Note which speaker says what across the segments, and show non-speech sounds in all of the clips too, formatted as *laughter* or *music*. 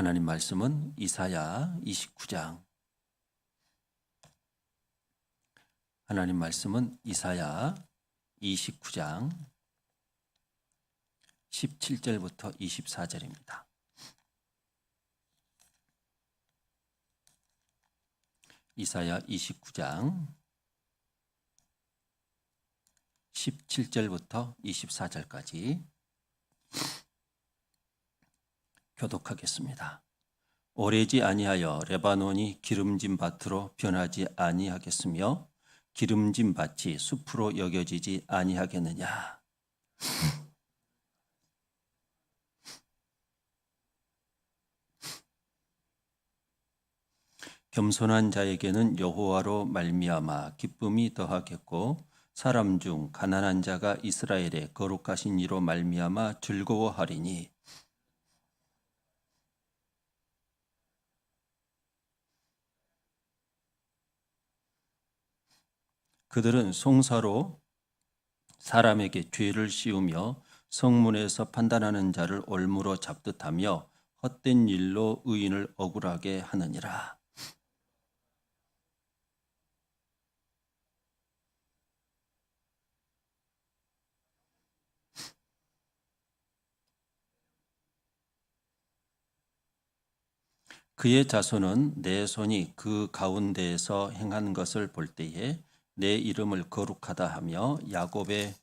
Speaker 1: 하나님 말씀은 이사야 29장 하나님 말씀은 이사야 29장 17절부터 24절입니다. 이사야 29장 17절부터 24절까지 교독하겠습니다. 오래지 아니하여 레바논이 기름진 밭으로 변하지 아니하겠으며 기름진 밭이 숲으로 여겨지지 아니하겠느냐. 겸손한 자에게는 여호와로 말미암아 기쁨이 더하겠고 사람 중 가난한 자가 이스라엘의 거룩하신 이로 말미암아 즐거워하리니 그들은 송사로 사람에게 죄를 씌우며 성문에서 판단하는 자를 올무로 잡듯 하며 헛된 일로 의인을 억울하게 하느니라. 그의 자손은 내 손이 그 가운데에서 행한 것을 볼 때에 내 이름을 거룩하다 하며 야곱의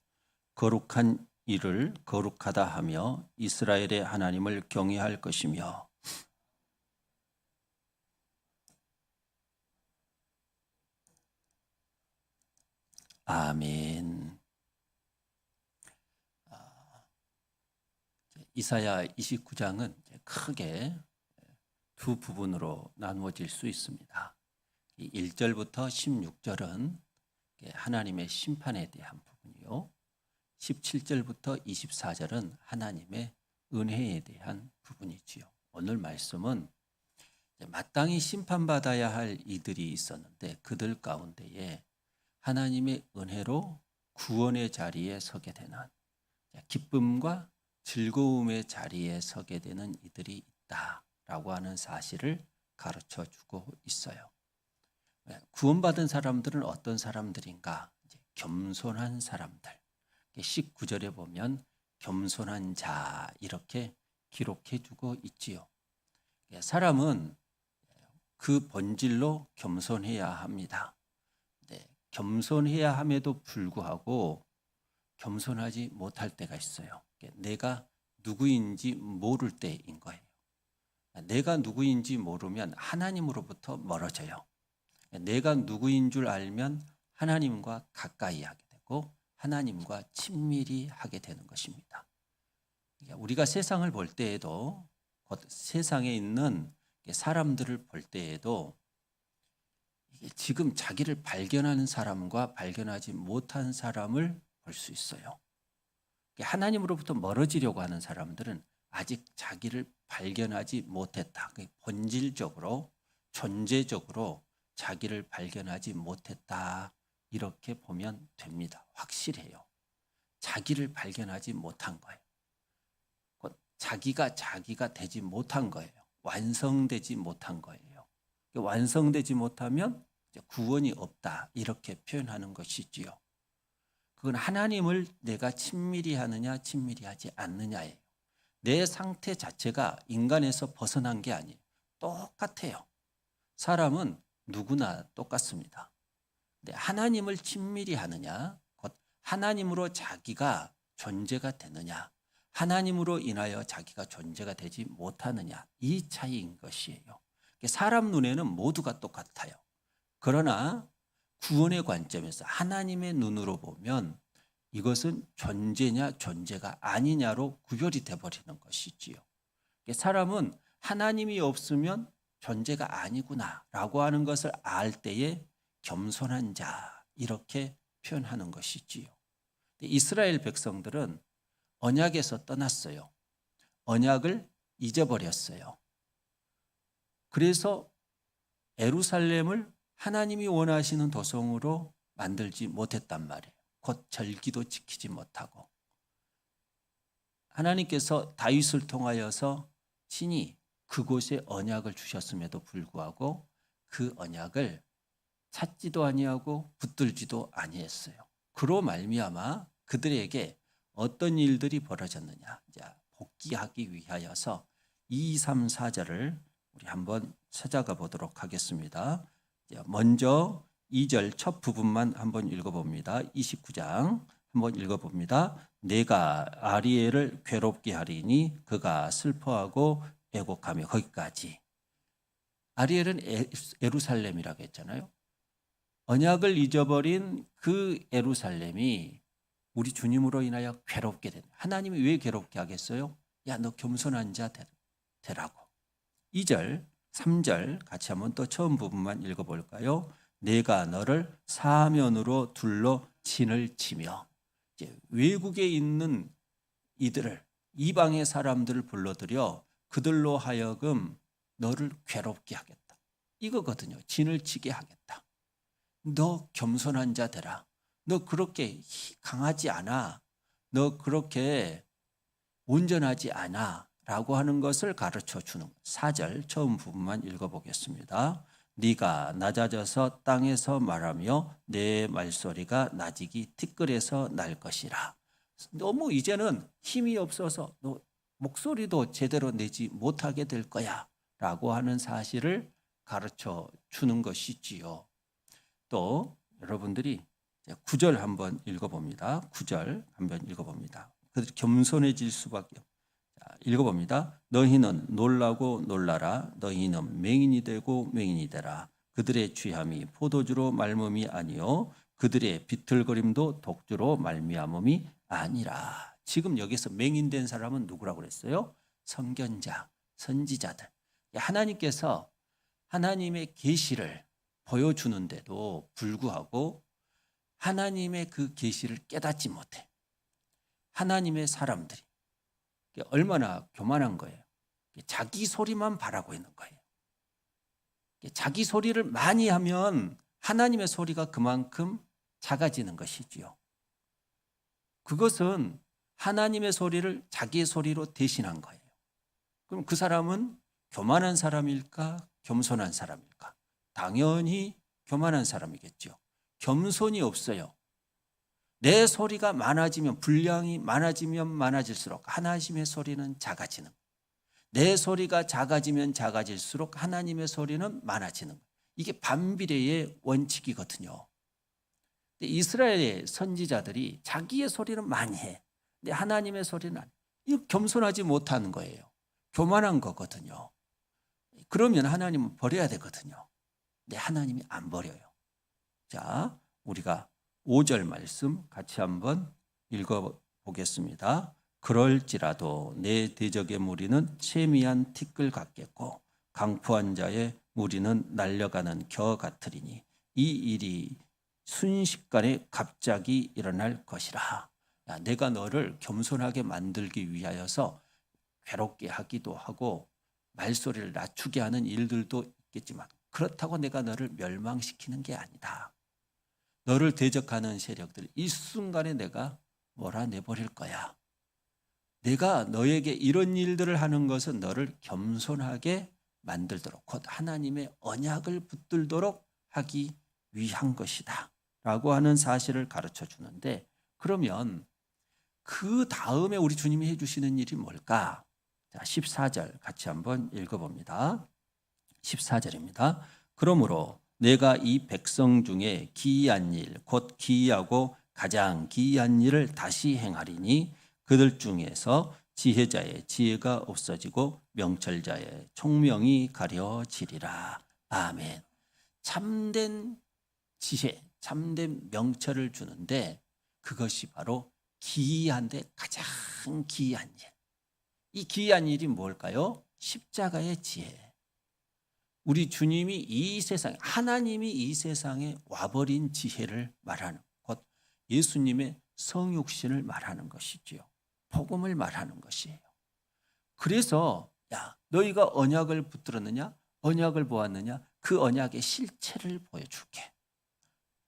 Speaker 1: 거룩한 일을 거룩하다 하며 이스라엘의 하나님을 경외할 것이며 아멘. 아, 이사야 29장은 크게 두 부분으로 나누어질 수 있습니다. 1절부터 16절은 하나님의 심판에 대한 부분이요. 17절부터 24절은 하나님의 은혜에 대한 부분이지요. 오늘 말씀은 마땅히 심판받아야 할 이들이 있었는데 그들 가운데에 하나님의 은혜로 구원의 자리에 서게 되는 기쁨과 즐거움의 자리에 서게 되는 이들이 있다라고 하는 사실을 가르쳐 주고 있어요. 구원받은 사람들은 어떤 사람들인가? 겸손한 사람들. 19절에 보면 겸손한 자 이렇게 기록해 주고 있지요. 사람은 그 본질로 겸손해야 합니다. 네, 겸손해야 함에도 불구하고 겸손하지 못할 때가 있어요. 내가 누구인지 모를 때인 거예요. 내가 누구인지 모르면 하나님으로부터 멀어져요. 내가 누구인 줄 알면 하나님과 가까이 하게 되고 하나님과 친밀히 하게 되는 것입니다. 우리가 세상을 볼 때에도 세상에 있는 사람들을 볼 때에도 지금 자기를 발견하는 사람과 발견하지 못한 사람을 볼 수 있어요. 하나님으로부터 멀어지려고 하는 사람들은 아직 자기를 발견하지 못했다. 본질적으로, 존재적으로 자기를 발견하지 못했다. 이렇게 보면 됩니다. 확실해요. 자기를 발견하지 못한 거예요. 자기가 자기가 되지 못한 거예요. 완성되지 못한 거예요. 완성되지 못하면 구원이 없다. 이렇게 표현하는 것이지요. 그건 하나님을 내가 친밀히 하느냐, 친밀히 하지 않느냐예요. 내 상태 자체가 인간에서 벗어난 게 아니에요. 똑같아요. 사람은 누구나 똑같습니다. 하나님을 친밀히 하느냐, 곧 하나님으로 자기가 존재가 되느냐, 하나님으로 인하여 자기가 존재가 되지 못하느냐, 이 차이인 것이에요. 사람 눈에는 모두가 똑같아요. 그러나 구원의 관점에서 하나님의 눈으로 보면 이것은 존재냐 존재가 아니냐로 구별이 되어버리는 것이지요. 사람은 하나님이 없으면 존재가 아니구나라고 하는 것을 알 때에 겸손한 자 이렇게 표현하는 것이지요. 이스라엘 백성들은 언약에서 떠났어요. 언약을 잊어버렸어요. 그래서 에루살렘을 하나님이 원하시는 도성으로 만들지 못했단 말이에요. 곧 절기도 지키지 못하고 하나님께서 다윗을 통하여서 친히 그 그곳에 언약을 주셨음에도 불구하고 그 언약을 찾지도 아니하고 붙들지도 아니했어요. 그로 말미암아 그들에게 어떤 일들이 벌어졌느냐? 자, 복귀하기 위하여서 2, 3, 4절을 우리 한번 찾아가 보도록 하겠습니다. 자, 먼저 2절 첫 부분만 한번 읽어봅니다. 29장 한번 읽어봅니다. 내가 아리엘을 괴롭게 하리니 그가 슬퍼하고 애곡하며 거기까지. 아리엘은 에- 예루살렘이라고 했잖아요. 언약을 잊어버린 그 예루살렘이 우리 주님으로 인하여 괴롭게 된. 하나님이 왜 괴롭게 하겠어요? 야, 너 겸손한 자 되- 되라고. 2절, 3절 같이 한번 또 처음 부분만 읽어볼까요? 내가 너를 사면으로 둘러 진을 치며 외국에 있는 이들을 이방의 사람들을 불러들여 그들로 하여금 너를 괴롭게 하겠다. 이거거든요. 진을 치게 하겠다. 너 겸손한 자 되라. 너 그렇게 히- 강하지 않아. 너 그렇게 온전하지 않아. 라고 하는 것을 가르쳐 주는 4절 처음 부분만 읽어보겠습니다. 네가 낮아져서 땅에서 말하며 내 말소리가 낮이기 티끌에서 날 것이라. 너무 이제는 힘이 없어서 너 목소리도 제대로 내지 못하게 될 거야. 라고 하는 사실을 가르쳐 주는 것이지요. 또 여러분들이 9절 한번 읽어봅니다. 9절 한번 읽어봅니다. 그들이 겸손해질 수밖에 읽어봅니다. 너희는 놀라고 놀라라. 너희는 맹인이 되고 맹인이 되라. 그들의 취함이 포도주로 말음이 아니요 그들의 비틀거림도 독주로 말미암음이 아니라. 지금 여기서 맹인된 사람은 누구라고 그랬어요? 선견자, 선지자들. 하나님께서 하나님의 계시를 보여주는데도 불구하고 하나님의 그 계시를 깨닫지 못해. 하나님의 사람들이 얼마나 교만한 거예요. 자기 소리만 바라고 있는 거예요. 자기 소리를 많이 하면 하나님의 소리가 그만큼 작아지는 것이지요. 그것은 하나님의 소리를 자기의 소리로 대신한 거예요. 그럼 그 사람은 교만한 사람일까? 겸손한 사람일까? 당연히 교만한 사람이겠죠. 겸손이 없어요. 내 소리가 많아지면 분량이 많아지면 많아질수록 하나님의 소리는 작아지는 내 소리가 작아지면 작아질수록 하나님의 소리는 많아지는 이게 반비례의 원칙이거든요. 이스라엘의 선지자들이 자기의 소리는 많이 해. 하나님의 소리는 안. 이 겸손하지 못하는 거예요. 교만한 거거든요. 그러면 하나님은 버려야 되거든요. 근데 하나님이 안 버려요. 자, 우리가 5절 말씀 같이 한번 읽어 보겠습니다. 그럴지라도 내 대적의 무리는 채미한 티끌 같겠고 강포한 자의 무리는 날려가는 겨 같으리니 이 일이 순식간에 갑자기 일어날 것이라. 야, 내가 너를 겸손하게 만들기 위하여서 괴롭게 하기도 하고 말소리를 낮추게 하는 일들도 있겠지만 그렇다고 내가 너를 멸망시키는 게 아니다. 너를 대적하는 세력들 이 순간에 내가 몰아내버릴 거야. 내가 너에게 이런 일들을 하는 것은 너를 겸손하게 만들도록 곧 하나님의 언약을 붙들도록 하기 위한 것이다. 라고 하는 사실을 가르쳐 주는데 그러면 그 다음에 우리 주님이 해주시는 일이 뭘까? 자, 14절 같이 한번 읽어봅니다. 14절입니다. 그러므로 내가 이 백성 중에 기이한 일, 곧 기이하고 가장 기이한 일을 다시 행하리니 그들 중에서 지혜자의 지혜가 없어지고 명철자의 총명이 가려지리라. 아멘. 참된 지혜, 참된 명철을 주는데 그것이 바로 기이한데 가장 기이한 일. 이 기이한 일이 뭘까요? 십자가의 지혜. 우리 주님이 이 세상, 하나님이 이 세상에 와버린 지혜를 말하는 곧 예수님의 성육신을 말하는 것이지요. 복음을 말하는 것이에요. 그래서 야 너희가 언약을 붙들었느냐? 언약을 보았느냐? 그 언약의 실체를 보여줄게.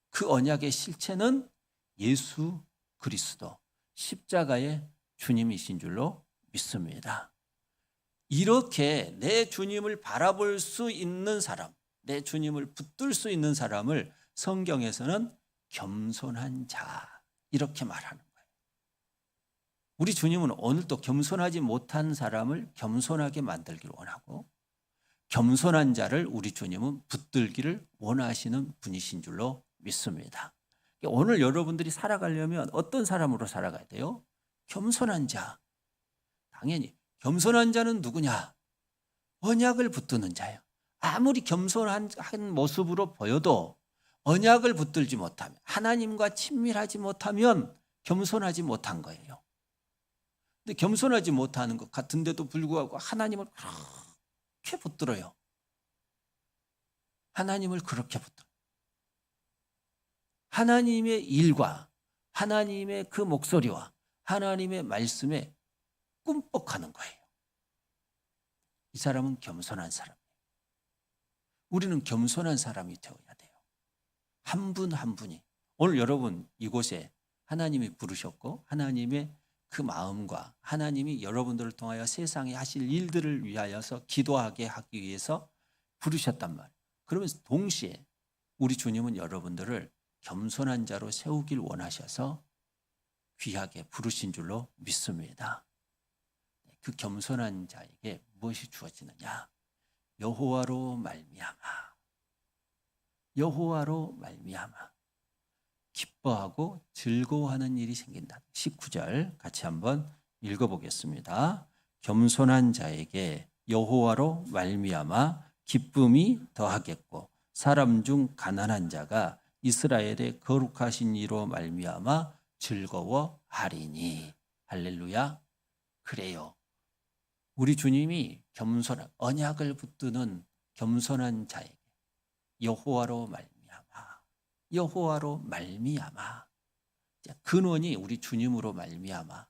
Speaker 1: 그 언약의 실체는 예수 그리스도 십자가의 주님이신 줄로 믿습니다. 이렇게 내 주님을 바라볼 수 있는 사람, 내 주님을 붙들 수 있는 사람을 성경에서는 겸손한 자 이렇게 말하는 거예요. 우리 주님은 오늘도 겸손하지 못한 사람을 겸손하게 만들기를 원하고 겸손한 자를 우리 주님은 붙들기를 원하시는 분이신 줄로 믿습니다. 오늘 여러분들이 살아가려면 어떤 사람으로 살아가야 돼요? 겸손한 자. 당연히 겸손한 자는 누구냐? 언약을 붙드는 자예요. 아무리 겸손한 한 모습으로 보여도 언약을 붙들지 못하면 하나님과 친밀하지 못하면 겸손하지 못한 거예요. 근데 겸손하지 못하는 것 같은데도 불구하고 하나님을 그렇게 붙들어요. 하나님을 그렇게 붙들어. 하나님의 일과 하나님의 그 목소리와 하나님의 말씀에 꿈뻑하는 거예요. 이 사람은 겸손한 사람이에요. 우리는 겸손한 사람이 되어야 돼요. 한분한 분이. 오늘 여러분 이곳에 하나님이 부르셨고 하나님의 그 마음과 하나님이 여러분들을 통하여 세상에 하실 일들을 위하여서 기도하게 하기 위해서 부르셨단 말이에요. 그러면서 동시에 우리 주님은 여러분들을 겸손한 자로 세우길 원하셔서 귀하게 부르신 줄로 믿습니다. 그 겸손한 자에게 무엇이 주어지느냐? 여호와로 말미암아. 여호와로 말미암아. 기뻐하고 즐거워하는 일이 생긴다. 19절 같이 한번 읽어 보겠습니다. 겸손한 자에게 여호와로 말미암아 기쁨이 더하겠고 사람 중 가난한 자가 이스라엘의 거룩하신 이로 말미암아 즐거워하리니 할렐루야. 그래요. 우리 주님이 겸손한 언약을 붙드는 겸손한 자에게 여호와로 말미암아 여호와로 말미암아 근원이 우리 주님으로 말미암아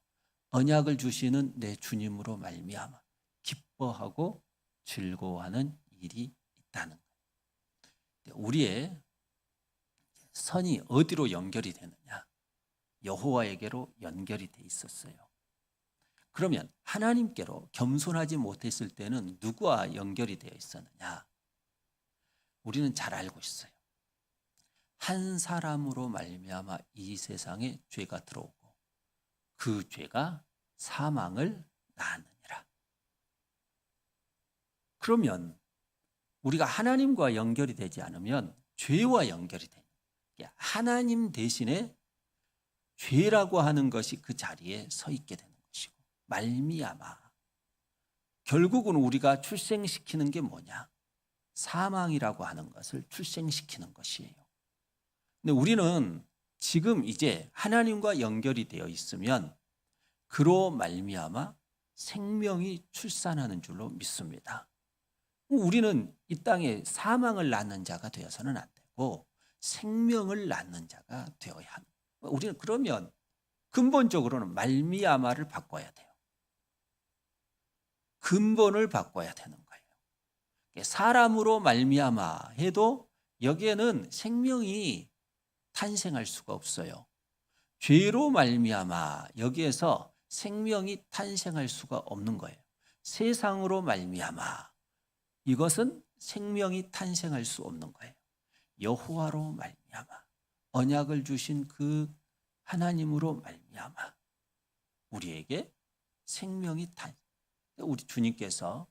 Speaker 1: 언약을 주시는 내 주님으로 말미암아 기뻐하고 즐거워하는 일이 있다는 거예요. 우리의 선이 어디로 연결이 되느냐? 여호와에게로 연결이 돼 있었어요. 그러면 하나님께로 겸손하지 못했을 때는 누구와 연결이 되어 있었느냐? 우리는 잘 알고 있어요. 한 사람으로 말미암아 이 세상에 죄가 들어오고 그 죄가 사망을 낳느니라. 그러면 우리가 하나님과 연결이 되지 않으면 죄와 연결이 돼요. 하나님 대신에 죄라고 하는 것이 그 자리에 서 있게 되는 것이고 말미암아 결국은 우리가 출생시키는 게 뭐냐? 사망이라고 하는 것을 출생시키는 것이에요. 근데 우리는 지금 이제 하나님과 연결이 되어 있으면 그로 말미암아 생명이 출산하는 줄로 믿습니다. 우리는 이 땅에 사망을 낳는 자가 되어서는 안 되고 생명을 낳는 자가 되어야 합니다. 우리는 그러면 근본적으로는 말미암아를 바꿔야 돼요. 근본을 바꿔야 되는 거예요. 사람으로 말미암아 해도 여기에는 생명이 탄생할 수가 없어요. 죄로 말미암아 여기에서 생명이 탄생할 수가 없는 거예요. 세상으로 말미암아 이것은 생명이 탄생할 수 없는 거예요. 여호와로 말미암아 언약을 주신 그 하나님으로 말미암아 우리에게 생명이 탄 우리 주님께서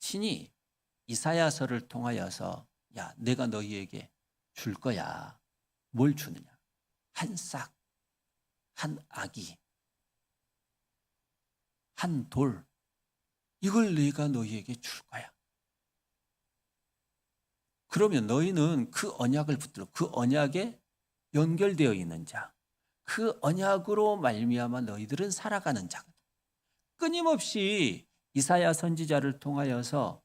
Speaker 1: 신이 이사야서를 통하여서 야 내가 너희에게 줄 거야. 뭘 주느냐? 한 싹, 한 아기, 한 돌. 이걸 내가 너희에게 줄 거야. 그러면 너희는 그 언약을 붙들어 그 언약에 연결되어 있는 자, 그 언약으로 말미암아 너희들은 살아가는 자. 끊임없이 이사야 선지자를 통하여서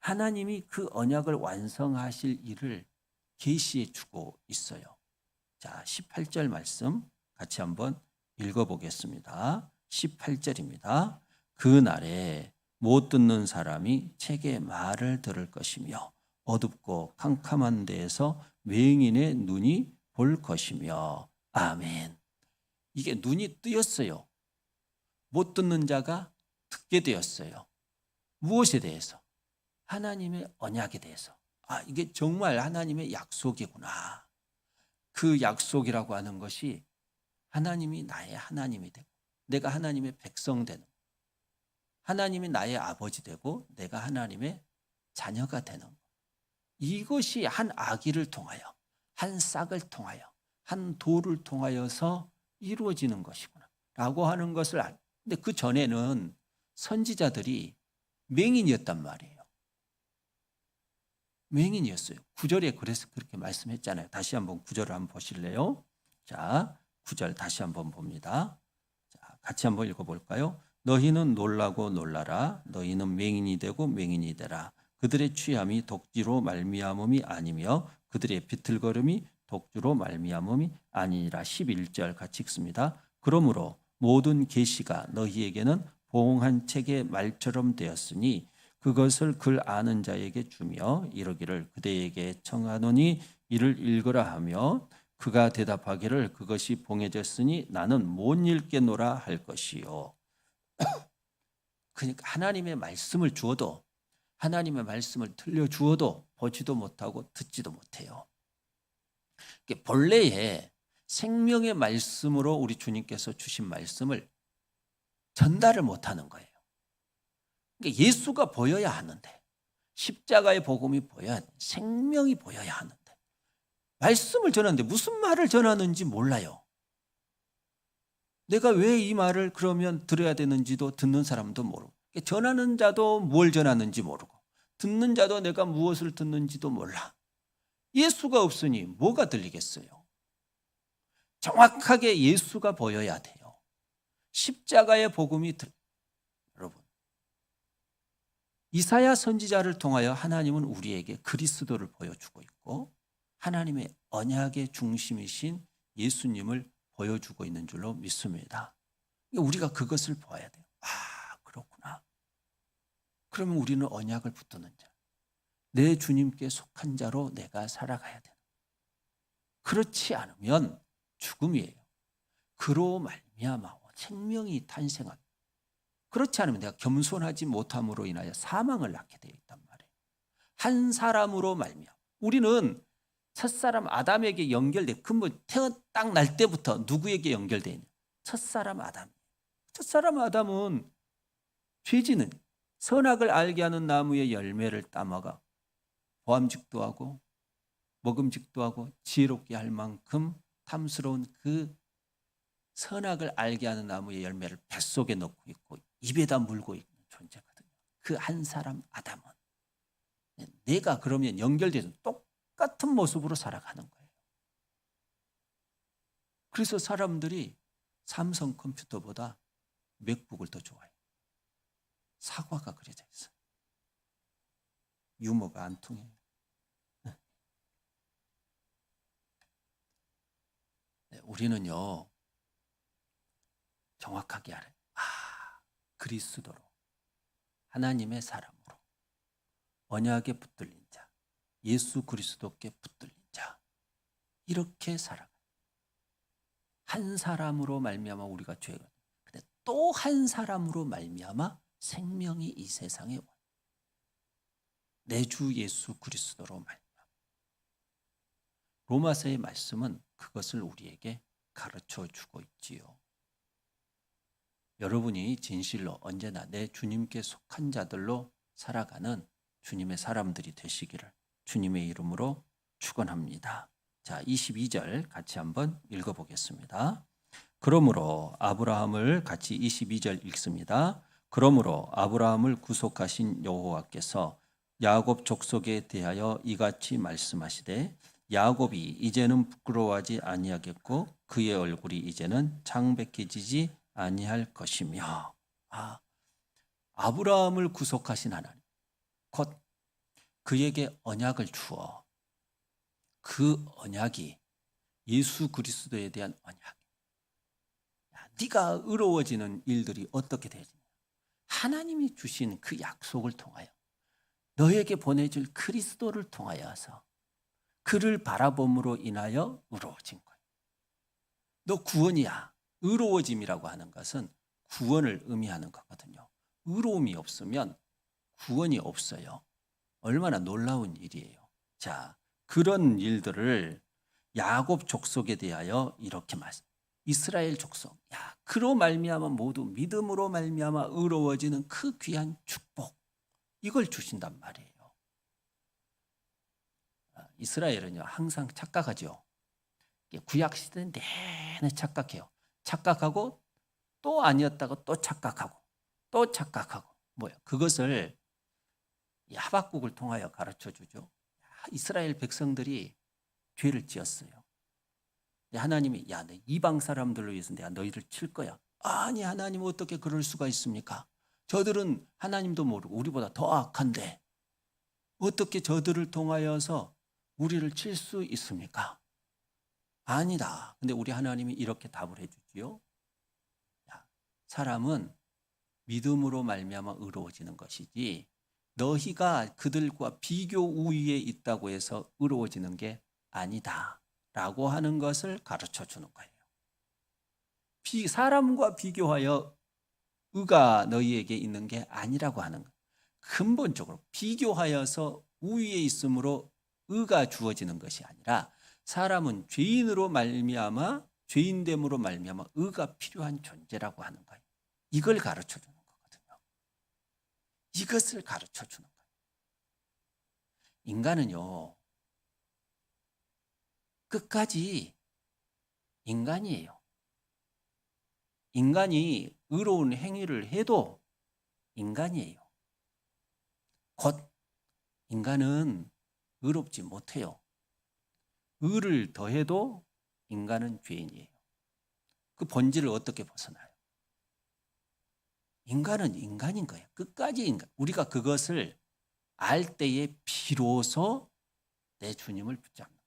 Speaker 1: 하나님이 그 언약을 완성하실 일을 계시해 주고 있어요. 자, 18절 말씀 같이 한번 읽어 보겠습니다. 18절입니다. 그 날에 못 듣는 사람이 책의 말을 들을 것이며 어둡고 캄캄한 데에서 맹인의 눈이 볼 것이며 아멘. 이게 눈이 뜨였어요. 못 듣는 자가 듣게 되었어요. 무엇에 대해서? 하나님의 언약에 대해서. 아, 이게 정말 하나님의 약속이구나. 그 약속이라고 하는 것이 하나님이 나의 하나님이 되고 내가 하나님의 백성 되는 하나님이 나의 아버지 되고 내가 하나님의 자녀가 되는 것. 이것이 한 아기를 통하여 한 싹을 통하여 한 돌을 통하여서 이루어지는 것이구나 라고 하는 것을 알. 근데 그 전에는 선지자들이 맹인이었단 말이에요. 맹인이었어요. 구절에 그래서 그렇게 말씀했잖아요. 다시 한번 구절을 한번 보실래요? 자, 구절 다시 한번 봅니다. 자, 같이 한번 읽어볼까요? 너희는 놀라고 놀라라. 너희는 맹인이 되고 맹인이 되라. 그들의 취함이 독지로 말미암음이 아니며 그들의 비틀거름이 독주로 말미암음이 아니니라. 11절 같이 읽습니다. 그러므로 모든 계시가 너희에게는 봉한 책의 말처럼 되었으니 그것을 글 아는 자에게 주며 이르기를 그대에게 청하노니 이를 읽으라 하며 그가 대답하기를 그것이 봉해졌으니 나는 못 읽겠노라 할 것이요. *coughs* 그러니까 하나님의 말씀을 주어도 하나님의 말씀을 들려 주어도 보지도 못하고 듣지도 못해요. 본래의 생명의 말씀으로 우리 주님께서 주신 말씀을 전달을 못하는 거예요. 그러니까 예수가 보여야 하는데 십자가의 복음이 보여야 생명이 보여야 하는데 말씀을 전하는데 무슨 말을 전하는지 몰라요. 내가 왜 이 말을 그러면 들어야 되는지도 듣는 사람도 모르고 전하는 자도 뭘 전하는지 모르고 듣는 자도 내가 무엇을 듣는지도 몰라. 예수가 없으니 뭐가 들리겠어요? 정확하게 예수가 보여야 돼요. 십자가의 복음이 들... 여러분 이사야 선지자를 통하여 하나님은 우리에게 그리스도를 보여주고 있고 하나님의 언약의 중심이신 예수님을 보여주고 있는 줄로 믿습니다. 우리가 그것을 보아야 돼요. 아, 그렇구나. 그러면 우리는 언약을 붙드는 자. 내 주님께 속한 자로 내가 살아가야 돼. 그렇지 않으면 죽음이에요. 그로 말미암아 생명이 탄생한. 그렇지 않으면 내가 겸손하지 못함으로 인하여 사망을 낳게 되어 있단 말이에요. 한 사람으로 말미암아. 우리는 첫사람 아담에게 연결돼 근본 태어 딱 날 때부터 누구에게 연결돼 있냐? 첫사람 아담. 첫사람 아담은 죄지는 선악을 알게 하는 나무의 열매를 따먹어 보암직도 하고 먹음직도 하고 지혜롭게 할 만큼 탐스러운 그 선악을 알게 하는 나무의 열매를 뱃속에 넣고 있고 입에다 물고 있는 존재거든요. 그 한 사람 아담은 내가 그러면 연결돼서 똑같은 모습으로 살아가는 거예요. 그래서 사람들이 삼성 컴퓨터보다 맥북을 더 좋아해요. 사과가 그려져 있어요. 유머가 안 통해요. 네, 우리는요, 정확하게 알아요. 아, 그리스도로, 하나님의 사람으로, 언약에 붙들린 자, 예수 그리스도께 붙들린 자, 이렇게 살아가. 한 사람으로 말미암아 우리가 죄가, 근데 또 한 사람으로 말미암아 생명이 이 세상에 와. 내주 예수 그리스도로 말미암아. 로마서의 말씀은 그것을 우리에게 가르쳐 주고 있지요. 여러분이 진실로 언제나 내 주님께 속한 자들로 살아가는 주님의 사람들이 되시기를 주님의 이름으로 축원합니다. 자, 22절 같이 한번 읽어 보겠습니다. 그러므로 아브라함을 같이 22절 읽습니다. 그러므로 아브라함을 구속하신 여호와께서 야곱 족속에 대하여 이같이 말씀하시되 야곱이 이제는 부끄러워하지 아니하겠고 그의 얼굴이 이제는 창백해지지 아니할 것이며 아, 아브라함을 구속하신 하나님 곧 그에게 언약을 주어 그 언약이 예수 그리스도에 대한 언약 야, 네가 의로워지는 일들이 어떻게 되지? 하나님이 주신 그 약속을 통하여 너에게 보내줄 그리스도를 통하여서 그를 바라봄으로 인하여 의로워진 거예요. 너 구원이야. 의로워짐이라고 하는 것은 구원을 의미하는 거거든요. 의로움이 없으면 구원이 없어요. 얼마나 놀라운 일이에요. 자, 그런 일들을 야곱 족속에 대하여 이렇게. 이스라엘 족속. 야, 그로 말미암아 모두 믿음으로 말미암아 의로워지는 그 귀한 축복. 이걸 주신단 말이에요. 아, 이스라엘은요 항상 착각하죠. 구약 시대 내내 착각해요. 착각하고 또 아니었다고 또 착각하고 또 착각하고 뭐야? 그것을 이 하박국을 통하여 가르쳐 주죠. 이스라엘 백성들이 죄를 지었어요. 근데 하나님이 야, 내 이방 사람들로 위해서 내가 너희를 칠 거야. 아니 하나님 어떻게 그럴 수가 있습니까? 저들은 하나님도 모르고 우리보다 더 악한데 어떻게 저들을 통하여서 우리를 칠 수 있습니까? 아니다. 근데 우리 하나님이 이렇게 답을 해주지요. 야, 사람은 믿음으로 말미암아 의로워지는 것이지 너희가 그들과 비교 우위에 있다고 해서 의로워지는 게 아니다 라고 하는 것을 가르쳐 주는 거예요. 비, 사람과 비교하여 의가 너희에게 있는 게 아니라고 하는 거. 근본적으로 비교하여서 우위에 있으므로 의가 주어지는 것이 아니라 사람은 죄인으로 말미암아 죄인됨으로 말미암아 의가 필요한 존재라고 하는 거예요. 이걸 가르쳐 주는 거거든요. 이것을 가르쳐 주는 거예요. 인간은요. 끝까지 인간이에요. 인간이 의로운 행위를 해도 인간이에요. 곧 인간은 의롭지 못해요. 의를 더해도 인간은 죄인이에요. 그 본질을 어떻게 벗어나요? 인간은 인간인 거예요. 끝까지 인간. 우리가 그것을 알 때에 비로소 내 주님을 거예요.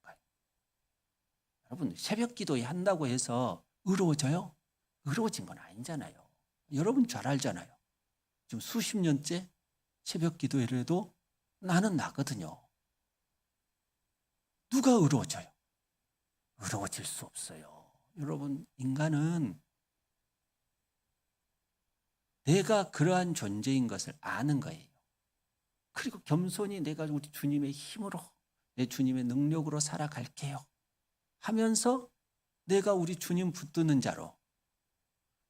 Speaker 1: 여러분, 새벽 기도에 한다고 해서 의로워져요? 의로워진 건 아니잖아요. 여러분 잘 알잖아요. 지금 수십 년째 새벽 기도회를 해도 나는 나거든요. 누가 의로워져요? 의로워질 수 없어요. 여러분, 인간은 내가 그러한 존재인 것을 아는 거예요. 그리고 겸손히 내가 우리 주님의 힘으로, 내 주님의 능력으로 살아갈게요. 하면서 내가 우리 주님 붙드는 자로,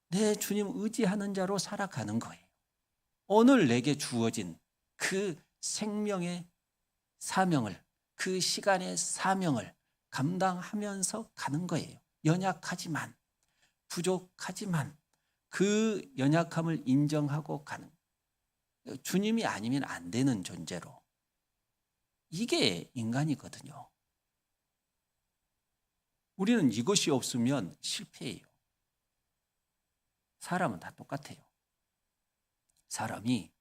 Speaker 1: 내 주님 의지하는 자로 살아가는 거예요. 오늘 내게 주어진 그 생명의 사명을, 그 시간의 사명을 감당하면서 가는 거예요. 연약하지만, 부족하지만, 그 연약함을 인정하고 가는. 주님이 아니면 안 되는 존재로. 이게 인간이거든요. 우리는 이것이 없으면 실패해요. 사람은 다 똑같아요. 사람이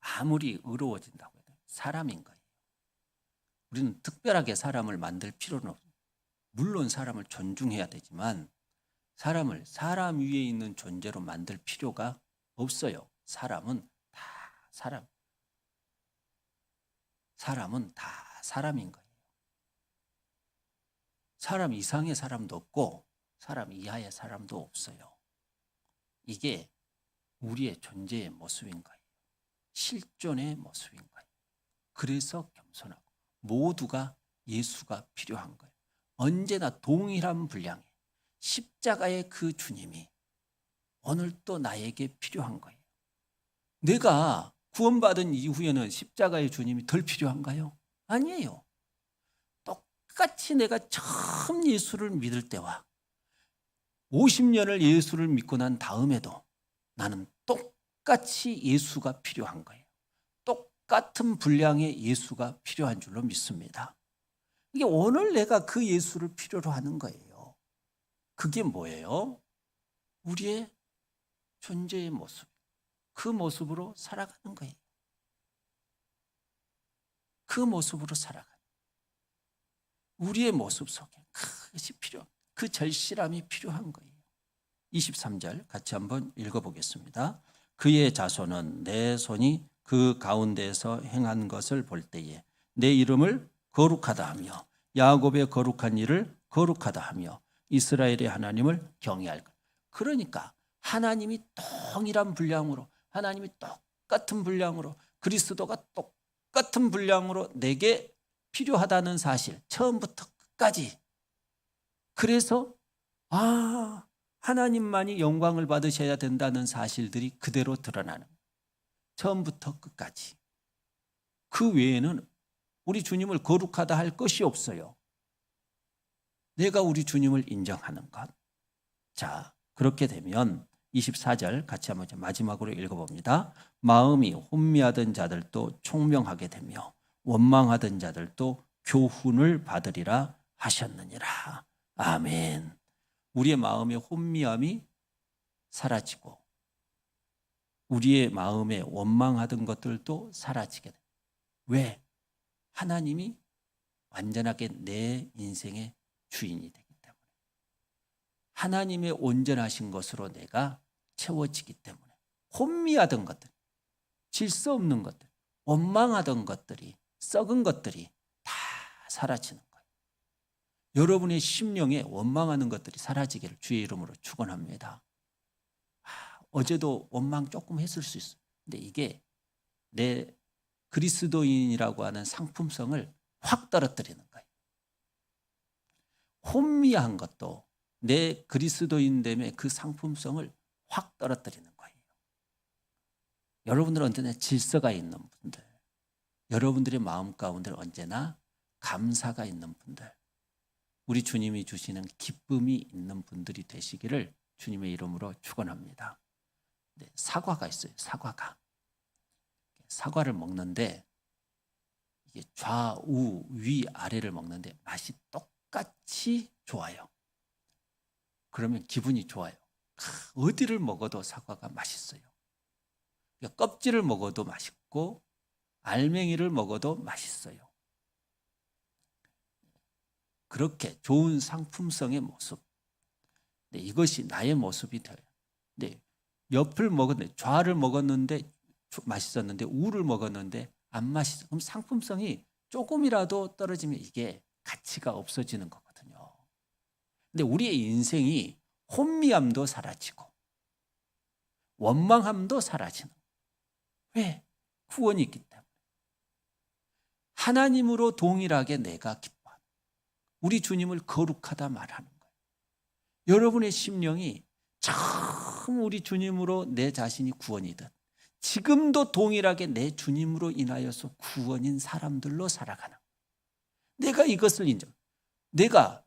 Speaker 1: 아무리 의로워진다고 해도 사람인 거예요. 우리는 특별하게 사람을 만들 필요는 없어요. 물론 사람을 존중해야 되지만 사람을 사람 위에 있는 존재로 만들 필요가 없어요. 사람은 다 사람. 사람은 다 사람인 거예요. 사람 이상의 사람도 없고 사람 이하의 사람도 없어요. 이게 우리의 존재의 모습인 거예요. 실존의 모습인 거예요. 그래서 겸손하고 모두가 예수가 필요한 거예요. 언제나 동일한 분량에 십자가의 그 주님이 오늘 또 나에게 필요한 거예요. 내가 구원받은 이후에는 십자가의 주님이 덜 필요한가요? 아니에요. 똑같이 내가 처음 예수를 믿을 때와 50년을 예수를 믿고 난 다음에도 나는 똑같이 예수가 필요한 거예요. 똑같은 분량의 예수가 필요한 줄로 믿습니다. 이게 오늘 내가 그 예수를 필요로 하는 거예요. 그게 뭐예요? 우리의 존재의 모습. 그 모습으로 살아가는 거예요. 그 모습으로 살아가는. 우리의 모습 속에 그것이 필요, 그 절실함이 필요한 거예요. 23절 같이 한번 읽어보겠습니다. 그의 자손은 내 손이 그 가운데에서 행한 것을 볼 때에 내 이름을 거룩하다 하며 야곱의 거룩한 일을 거룩하다 하며 이스라엘의 하나님을 경외할 것. 그러니까 하나님이 동일한 분량으로 하나님이 똑같은 분량으로 그리스도가 똑같은 분량으로 내게 필요하다는 사실 처음부터 끝까지 그래서 아 하나님만이 영광을 받으셔야 된다는 사실들이 그대로 드러나는. 처음부터 끝까지 그 외에는 우리 주님을 거룩하다 할 것이 없어요. 내가 우리 주님을 인정하는 것. 자, 그렇게 되면 24절 같이 한번 마지막으로 읽어봅니다. 마음이 혼미하던 자들도 총명하게 되며 원망하던 자들도 교훈을 받으리라 하셨느니라. 아멘. 우리의 마음의 혼미함이 사라지고 우리의 마음에 원망하던 것들도 사라지게 돼. 왜? 하나님이 완전하게 내 인생의 주인이 되기 때문에. 하나님의 온전하신 것으로 내가 채워지기 때문에. 혼미하던 것들, 질서 없는 것들, 원망하던 것들이, 썩은 것들이 다 사라지는 거예요. 여러분의 심령에 원망하는 것들이 사라지기를 주의 이름으로 축원합니다. 아, 어제도 원망 조금 했을 수 있어요. 근데 이게 내 그리스도인이라고 하는 상품성을 확 떨어뜨리는 거예요. 혼미한 것도 내 그리스도인됨의 그 상품성을 확 떨어뜨리는 거예요. 여러분들은 언제나 질서가 있는 분들, 여러분들의 마음 가운데 언제나 감사가 있는 분들, 우리 주님이 주시는 기쁨이 있는 분들이 되시기를 주님의 이름으로 축원합니다. 네, 사과가 있어요. 사과가. 사과를 먹는데 이게 좌우 위 아래를 먹는데 맛이 똑같이 좋아요. 그러면 기분이 좋아요. 어디를 먹어도 사과가 맛있어요. 그러니까 껍질을 먹어도 맛있고 알맹이를 먹어도 맛있어요. 그렇게 좋은 상품성의 모습. 네, 이것이 나의 모습이 돼요. 네, 옆을 먹었는데 좌를 먹었는데 맛있었는데 우를 먹었는데 안 맛있어. 그럼 상품성이 조금이라도 떨어지면 이게 가치가 없어지는 거거든요. 근데 우리의 인생이 혼미함도 사라지고 원망함도 사라지는. 왜? 구원이 있기. 하나님으로 동일하게 내가 기뻐. 우리 주님을 거룩하다 말하는 거예요. 여러분의 심령이 참 우리 주님으로 내 자신이 구원이든 지금도 동일하게 내 주님으로 인하여서 구원인 사람들로 살아가는 내가 이것을 인정. 내가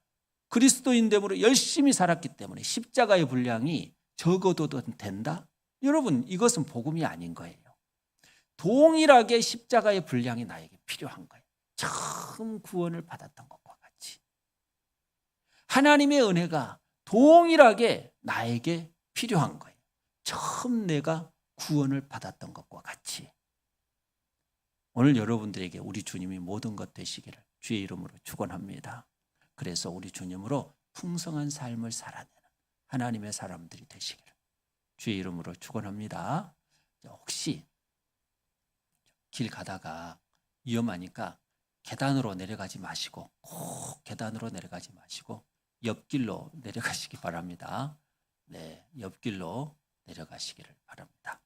Speaker 1: 그리스도인됨으로 열심히 살았기 때문에 십자가의 분량이 적어도 된다? 여러분 이것은 복음이 아닌 거예요. 동일하게 십자가의 분량이 나에게 필요한 거예요. 처음 구원을 받았던 것과 같이. 하나님의 은혜가 동일하게 나에게 필요한 거예요. 처음 내가 구원을 받았던 것과 같이 오늘 여러분들에게 우리 주님이 모든 것 되시기를 주의 이름으로 축원합니다. 그래서 우리 주님으로 풍성한 삶을 살아내는 하나님의 사람들이 되시기를 주의 이름으로 축원합니다. 혹시 길 가다가 위험하니까 계단으로 내려가지 마시고 꼭 계단으로 내려가지 마시고 옆길로 내려가시기 바랍니다. 네, 옆길로 내려가시기를 바랍니다.